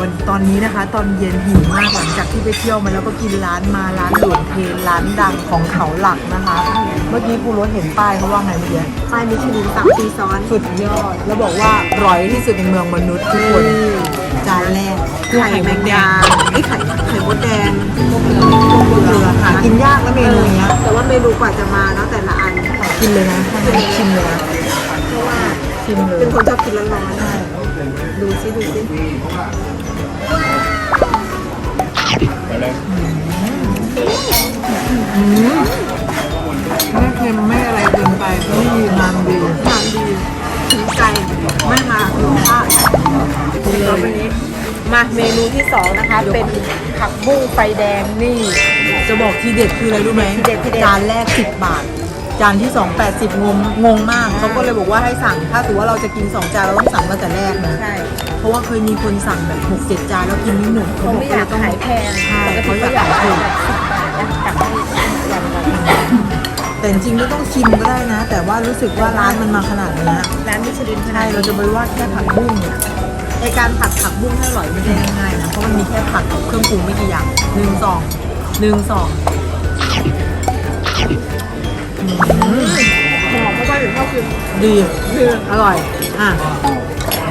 วันตอนนี้นะคะ ตอนเย็นหิวมากหลังจากที่ไปเที่ยวมาแล้วก็กินร้านมาร้านหลวงเทนร้านดังของเขาหลักนะคะ เมื่อกี้ครูรถเห็นป้ายเขาว่าไงเมื่อกี้ป้ายมิชลินสามปีซ้อน สุดยอด แล้วบอกว่าอร่อยที่สุดในเมืองมนุษย์ทุกคนจานแรกไข่แมงดาไอ้ไข่ไข่มดแดงพวกเรือหากินยากนะเมนูเนี้ยแต่ว่าเมนูกว่าจะมาเนาะแต่ละอันกินเลยนะถ้าไม่ชิมเลยนะเพราะว่าชิมเลยเป็นคนชอบกินร้อนๆดูซิดูซิ อืมไม่เค็มไม่อะไรเกินไปไม่ดีงามดีทานดีถึงใจไม่มาถึงพลาดแล้ววันนี้มาเมนูที่สองนะคะ เป็นผักบุ้งไฟแดงนี่ จะบอกทีเด็ดคืออะไรรู้ไหมทีเด็ดทีเด็ด จานแรก 10 บาท จานที่ 2 80 งงงงมากเขาก็เลยบอกว่าให้สั่ง ถ้าสมมติว่าเราจะกิน 2 จานเราต้องสั่งมาแต่แรกนะ ใช่ เพราะว่าเคยมีคนสั่งแบบ6 7จานแล้วกินไม่หมดเขาไม่อยากขายแพงใช่ปกติเขาอเขายากอยากขายขายถูกแบบสิบบาทนะกลับให้วันละแต่จริงๆไม่ต้องชิมก็ได้นะ แต่ว่ารู้สึกว่าร้านมันมาขนาดเนี้ยร้านมิชลินขนาใช่ดเราจะไปว่าแค่ผักบุ้งเนี่ยในการผัดผักบุ้งให้อร่อยไม่ได้ง่ายๆนะเพราะมันมีแค่ผักกับเครื่องปรุงไม่กี่อย่างหนึ่งสองหนึ่งสอง ดี๋ยวชอบกินดีดีอร่อย อะ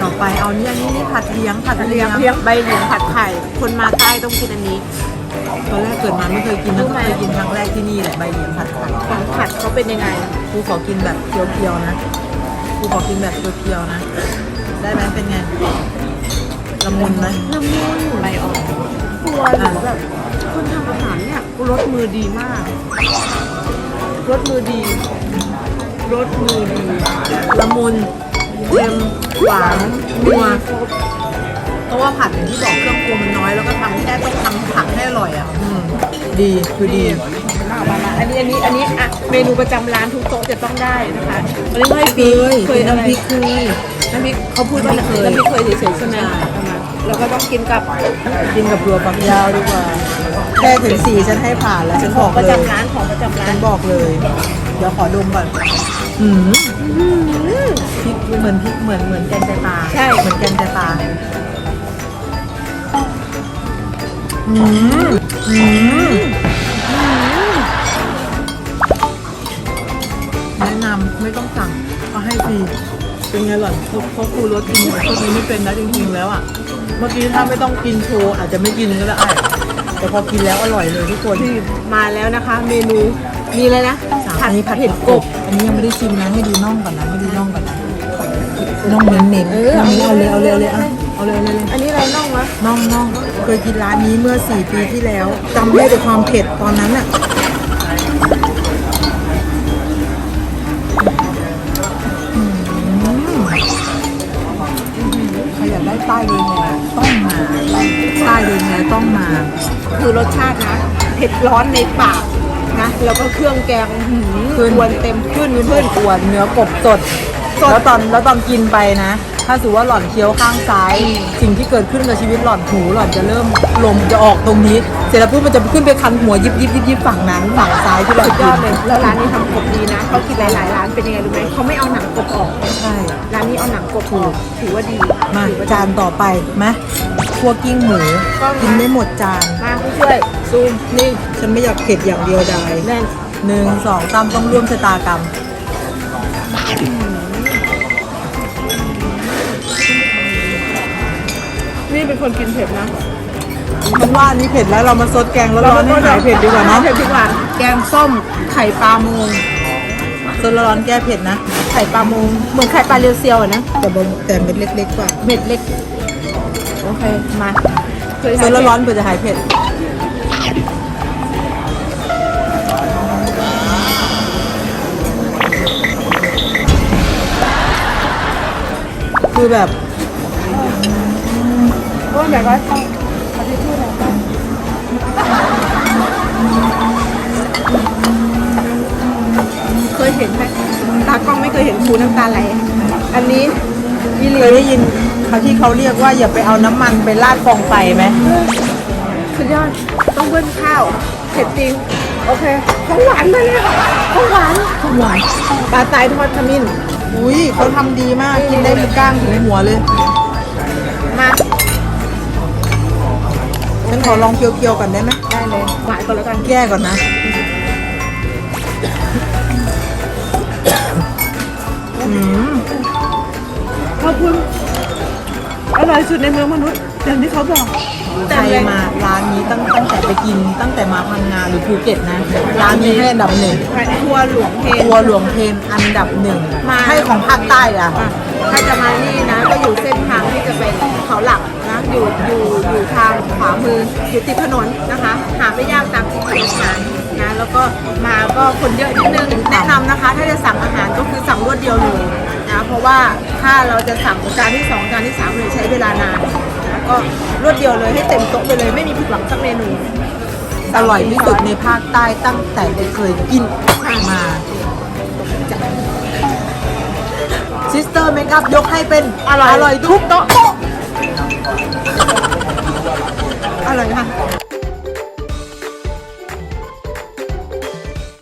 ต่อไปเอาเนี่ยนี่นี่ผัดเลี้ยงผัดเลี้เลี้ยยงงเลี้ยงใบเหลียงผัดไข่ คนมาใต้ต้องกินอันนี้ตอนแรกเกิดมาไม่เคยกินรู้นะไหมเคยกินครั้งแรกที่นี่แหละใบเหลียงผัดไข่ของผัดเขาเป็นยังไงกูขอกินแบบเพียวๆนะกูขอกินแบบเพียวๆนะ ได้ไหมเป็นไงละมุนไหมละมุนใบอ่อนตัวหรือแบบคนทำอาหารเนี่ยรสมือดีมากรสมือดี รสมือดีละมุนเค็มหวานนัวเพราะว่าผัดอย่างที่บอกเครื่องปรุงมันน้อยแล้วก็ทำแค่ต้องทำผักให้อร่อยอะอืมดีคือดีมามามาอันนี้อันนี้อันนี้อะเมนูประจำร้านทุกโต๊ะจะต้องได้นะคะอันนี้ไม่เคปียเคยอะไรน้ำพริกเคยน้ำพริกเขาพูดว่าไม่เคยน้ำพริกเคยเฉยๆใช่ไหมเอามาแล้วก็ต้องกินกับกินกับตัวฝักยาวดีกว่าแค่ถึงสี่ฉันให้ผ่านแล้วฉันขบอองกประเลยจำร้านของประจำร้าฉันนบอกเลย เดี๋ยวขอดมก่อนอืมพริกเหมือนพริกเหมือนเหมือนแกงไตปลาใช่ เหมือนแกงไตปลาอืมอืมแนะนำไม่ต้องสั่งก็ให้ฟรีเป็นไงหล่อนเพราะเพราะครูรสกินพวกนี้ไม่เป็นนะจริงๆแล้วอะ เมื่อกี้ถ้าไม่ต้องกินโชว์อาจจะไม่กินก็ได้แต่พอกินแล้วอร่อยเลยทุกคนที่มาแล้วนะคะ เมนูมีอะไรนะ อันนี้ผัดเผ็ดกบ อันนี้ยังไม่ได้ชิมนะให้ดูน่องก่อนนะให้ดูน่องก่อนนะน่องเน้นๆเออน่องนี้เอาเลยเอาเอาเลเลยยเอาเลยเอาเลยเอาเลยอันนี้อะไรน่องวะน่องน่องเคยกินร้านนี้เมื่อ4ปีที่แล้วจำได้แต่ความเผ็ดตอนนั้นอะอืมใครอยากได้ใต้เลยไงต้องมาใต้เลยไงต้องมา คือรสชาตินะเผ็ดร้อนในปาก นะ แล้วก็เครื่องแกงหืมขึ้นควนเต็มขึ้นขึ้น อวนเนื้อกบสด สด แล้วตอนแล้วตอนกินไปนะ ถ้าสมมติว่าหล่อนเคี้ยวข้างซ้าย สิ่งที่เกิดขึ้นกับชีวิตหล่อนหูหล่อนจะเริ่มลมจะออกตรงนี้ เสร็จแล้วปุ๊บมันจะขึ้นไปคันหัวยิบยิบยิบยิบฝั่งนั้นฝั่งซ้ายที่หล่อนสุดยกิอนดเลย แล้วร้านนี้ทำกบดีนะ เขากินหลายๆร้านเป็นยังไงรู้ไหมเขาไม่เอาหนังกบออก ใช่ ร้านนี้เอาหนังกบออกถือว่าดีมาถือว่าดีจานต่อไปไหม คั่วกิ้งหมูก็มากิกินไม่หมดจาน มาผู้ช่วยซูมนี่ฉันไม่อยากเผ็ดอย่างเดียวดายแน่นหนึ่งสองสามต้องร่วมชะตากรรมนี่เป็นคนกินเผ็ดนะฉันว่าอันนี้เผ็ดแล้วเรามาซดแกงร้อนๆให้หายเผ็ดดีกว่าเนาะเผ็ดดีกว่า แกงส้มไข่ปลาโมงซดร้อนๆแก้เผ็ดนะ ไข่ปลาโมงเหมือนไข่ปลาเรียวเซียวอะนะแต่บนแต่เม็ดเล็กๆกว่า เม็ดเล็ก โอเค มาเคยซทาดนร้อนๆเพื่อจะหายเผ็ดคือแบบโอ้ยแบบว่าเคยเห็นไหมตากล้องไม่เคยเห็นครูน้ำตาไหล อันนี้อีหลีเคยได้ยิน เขาที่เขาเรียกว่าอย่าไปเอาน้ำมันไปราดกองไฟไหมสุดยอดต้องเบิ้ลข้าวเผ็ดจริง โอเคของหวานมาเลยของหวานทุกวันปลาตายทอดขมิ้นอุ้ยเขาทำดีมากกินได้มีก้างถึงหัวเลยมาอลองเคี้ยวๆก่อนได้ไหมได้เลยหวานก่อนแล้วกันแก้ก่อนนะอืมขอบคุณอ ร่อยสุดในเมืองมนุษย์อย่างที่เขาบอก ใครมาร้านนี้ตั้งตั้งแต่ไปกินตั้งแต่มาพังงาหรือภูเก็ตนะ ร้านนี้ให้อันดับหนึ่งครัวหลวงเพนครัวหลวงเพนอันดับหนึ่งมา ให้ของภาคใต้อะอะ ถ้าจะมานี่นะ ก็อยู่เส้นทางที่จะไปเขาหลักนะอยู่อยู่อยู่ทางขวามืออยู่ติดถนนนะคะ หาไม่ยากตามที่เอกสารนะแล้วก็มาก็คนเยอะนิดนึงแนะนำนะคะ ถ้าจะสั่งอาหารก็คือสั่งรวดเดียวเลย นะ เพราะว่าถ้าเราจะสั่งการที่สองการที่สามเลยใช้เวลานานนะก็รวดเดียวเลยให้เต็มโต๊ะไปเลยไม่มีผิดหวังสักเมนู อร่อยที่สุดในภาคใต้ตั้งแต่เคยกินมาซิสเตอร์เมคอัพยกให้เป็นอร่อยอร่อยทุกโต๊ะอร่อยค่ะ